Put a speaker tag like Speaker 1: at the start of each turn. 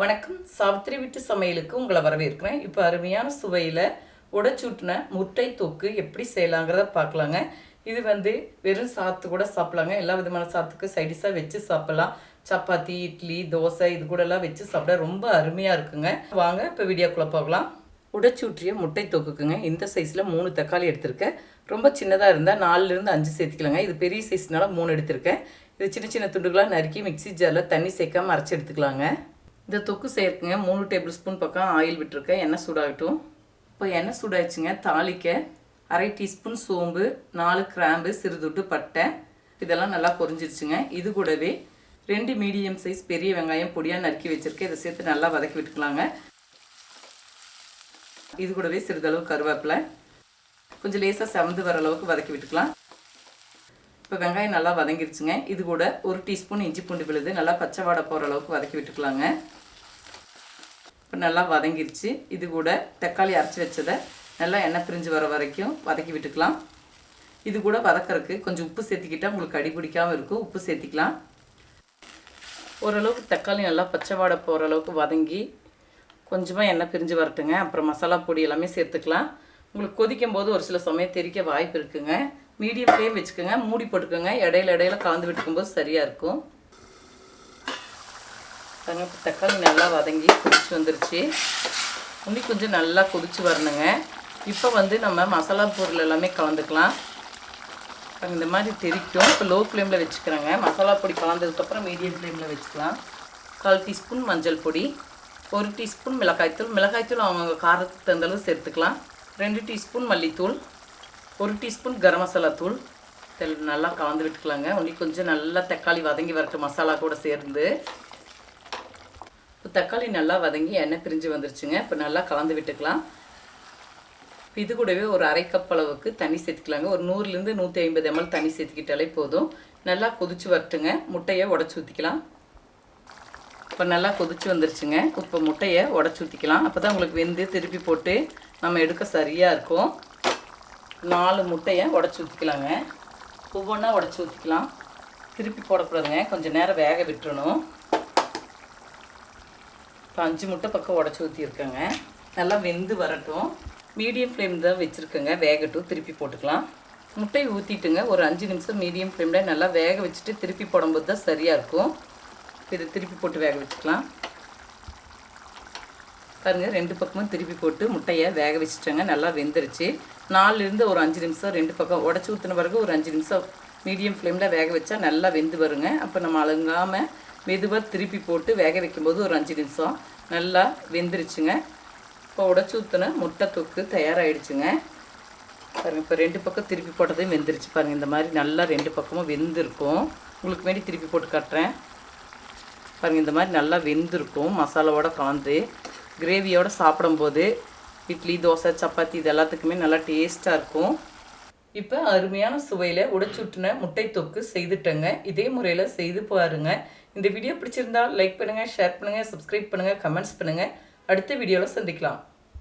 Speaker 1: வணக்கம். சாவித்திரி வீட்டு சமையலுக்கு உங்களை வரவேற்கிறேன். இப்போ அருமையான சுவையில் உடைச்சூட்டின முட்டை தொக்கு எப்படி செய்யலாங்கிறத பார்க்கலாங்க. இது வந்து வெறும் சாத்து கூட சாப்பிட்லாங்க. எல்லா விதமான சாத்துக்கு சைடிஷாக வச்சு சாப்பிட்லாம். சப்பாத்தி இட்லி தோசை இது கூடலாம் வச்சு சாப்பிட ரொம்ப அருமையாக இருக்குங்க. வாங்க இப்போ வீடியோக்குள்ளே போகலாம். உடச்சூற்றிய முட்டை தொக்குக்குங்க. இந்த சைஸில் மூணு தக்காளி எடுத்திருக்கேன். ரொம்ப சின்னதாக இருந்தால் நாலுலேருந்து அஞ்சு சேர்த்துக்கலாங்க. இது பெரிய சைஸ்னால மூணு எடுத்திருக்கேன். இது சின்ன சின்ன துண்டுகளாக நறுக்கி மிக்ஸி ஜாரில் தண்ணி சேர்க்காம அரைச்சி எடுத்துக்கலாங்க. இந்த தொக்கு சேர்க்குங்க. மூணு டேபிள் ஸ்பூன் பக்கம் ஆயில் விட்டுருக்கேன். எண்ணெய் சூடாகட்டும். இப்போ எண்ணெய் சூடாயிடுச்சுங்க. தாளிக்க அரை டீஸ்பூன் சோம்பு நாலு கிராம்பு சிறுதுட்டு பட்டை. இதெல்லாம் நல்லா பொரிஞ்சிருச்சுங்க இது கூடவே ரெண்டு மீடியம் சைஸ் பெரிய வெங்காயம் பொடியாக நறுக்கி வச்சுருக்கேன். இதை சேர்த்து நல்லா வதக்கி விட்டுக்கலாங்க. இது கூடவே சிறிதளவு கருவேப்பிலை. கொஞ்சம் லேசாக செவந்து வர அளவுக்கு வதக்கி விட்டுக்கலாம். இப்போ வெங்காயம் நல்லா வதங்கிருச்சுங்க. இது கூட ஒரு டீஸ்பூன் இஞ்சி பூண்டு விழுது நல்லா பச்சை வாடை போகிற அளவுக்கு வதக்கி விட்டுக்கலாங்க. இப்போ நல்லா வதங்கிருச்சு. இது கூட தக்காளி அரைச்சி வச்சதை நல்லா எண்ணெய் பிரிஞ்சு வர வரைக்கும் வதக்கி விட்டுக்கலாம். இது கூட வதக்கறதுக்கு கொஞ்சம் உப்பு சேர்த்திக்கிட்டால் உங்களுக்கு அடி பிடிக்காமல் இருக்கும். உப்பு சேர்த்திக்கலாம். ஓரளவுக்கு தக்காளி நல்லா பச்சை வாடை போகிற அளவுக்கு வதங்கி கொஞ்சமாக எண்ணெய் பிரிஞ்சு வரட்டுங்க. அப்புறம் மசாலா பொடி எல்லாமே சேர்த்துக்கலாம். உங்களுக்கு கொதிக்கும் போது ஒரு சில சமயம் தெறிக்க வாய்ப்பு இருக்குங்க. மீடியம் ஃப்ளேம் வச்சுக்கோங்க. மூடி போட்டுக்கோங்க. இடையில இடையில கலந்து விட்டுக்கும்போது சரியாக இருக்கும். பாருங்க இப்போ தக்காளி நல்லா வதங்கி கொதிச்சு வந்துருச்சு. இன்னும் கொஞ்சம் நல்லா கொதிச்சு வரணுங்க. இப்போ வந்து நம்ம மசாலா பொருள் எல்லாமே கலந்துக்கலாம். இந்த மாதிரி தெரிக்கும். இப்போ லோ ஃப்ளேமில் வச்சுக்கிறேங்க. மசாலா பொடி கலந்ததுக்கப்புறம் மீடியம் ஃப்ளேமில் வச்சுக்கலாம். கால் டீஸ்பூன் மஞ்சள் பொடி ஒரு டீஸ்பூன் மிளகாய்த்தூள். மிளகாய்த்தூள் அவங்கவுங்க காரத்துக்கு தகுந்த அளவு சேர்த்துக்கலாம். ரெண்டு டீஸ்பூன் மல்லித்தூள். ஒரு டீஸ்பூன் கரம் மசாலா தூள். தெல் நல்லா கலந்து விட்டுக்கலாங்க. ஒன்றி கொஞ்சம் நல்லா தக்காளி வதங்கி வரட்டு மசாலா கூட சேர்ந்து. இப்போ தக்காளி நல்லா வதங்கி எண்ணெய் பிரிஞ்சு வந்துருச்சுங்க. இப்போ நல்லா கலந்து விட்டுக்கலாம். இது கூடவே ஒரு அரை கப் அளவுக்கு தண்ணி சேர்த்துக்கலாங்க. ஒரு நூறுலேருந்து நூற்றி ஐம்பது எம்எல் தண்ணி சேர்த்துக்கிட்டாலே போதும். நல்லா கொதிச்சு வரட்டுங்க. முட்டையை உடச்சி ஊற்றிக்கலாம் இப்போ நல்லா கொதிச்சு வந்துருச்சுங்க. இப்போ முட்டையை உடச்சி ஊற்றிக்கலாம் அப்போ தான் உங்களுக்கு வெந்து திருப்பி போட்டு நம்ம எடுக்க சரியாக இருக்கும். நாலு முட்டையை உடச்சி ஊற்றிக்கலாங்க ஒவ்வொன்றா உடச்சி ஊற்றிக்கலாம் திருப்பி போடக்கூடாதுங்க. கொஞ்சம் நேரம் வேக விட்டுறணும். இப்போ அஞ்சு முட்டை பக்கம் உடச்சி ஊற்றிருக்கேங்க நல்லா வெந்து வரட்டும். மீடியம் ஃப்ளேம் தான் வச்சுருக்கேங்க. வேகட்டும். திருப்பி போட்டுக்கலாம். முட்டையை ஊற்றிட்டுங்க ஒரு அஞ்சு நிமிஷம் மீடியம் ஃப்ளேமில் நல்லா வேக வச்சுட்டு திருப்பி போடும்போது தான் சரியாக இருக்கும். இதை திருப்பி போட்டு வேக வச்சுக்கலாம். பாருங்கள் ரெண்டு பக்கமும் திருப்பி போட்டு முட்டையை வேக வச்சுட்டேங்க. நல்லா வெந்துருச்சு. நாலுலேருந்து ஒரு அஞ்சு நிமிஷம் ரெண்டு பக்கம் உடச்சி ஊற்றின பிறகு ஒரு அஞ்சு நிமிஷம் மீடியம் ஃப்ளேமில் வேக வச்சா நல்லா வெந்து வருங்க. அப்போ நம்ம அழுங்காமல் மெதுவாக திருப்பி போட்டு வேக வைக்கும்போது ஒரு அஞ்சு நிமிஷம் நல்லா வெந்துருச்சுங்க. இப்போ உடச்சி ஊற்றின முட்டை தொக்கு தயாராகிடுச்சுங்க பாருங்கள் இப்போ ரெண்டு பக்கம் திருப்பி போட்டதையும் வெந்துருச்சு பாருங்கள் இந்த மாதிரி நல்லா ரெண்டு பக்கமும் வெந்திருக்கும். உங்களுக்கு வேண்டி திருப்பி போட்டு காட்டுறேன். பாருங்கள் இந்த மாதிரி நல்லா வெந்திருக்கும். மசாலாவோட கலந்து. கிரேவியோடு சாப்பிடும்போது இட்லி தோசை சப்பாத்தி இது எல்லாத்துக்குமே நல்லா டேஸ்ட்டாக இருக்கும். இப்போ அருமையான சுவையில் உடைச்சுட்டின முட்டை தொக்கு செய்துட்டேங்க. இதே முறையில் செய்து பாருங்க. இந்த வீடியோ பிடிச்சிருந்தா லைக் பண்ணுங்கள் ஷேர் பண்ணுங்கள் சப்ஸ்கிரைப் பண்ணுங்கள் கமெண்ட்ஸ் பண்ணுங்கள் அடுத்த வீடியோவில் சந்திக்கலாம்.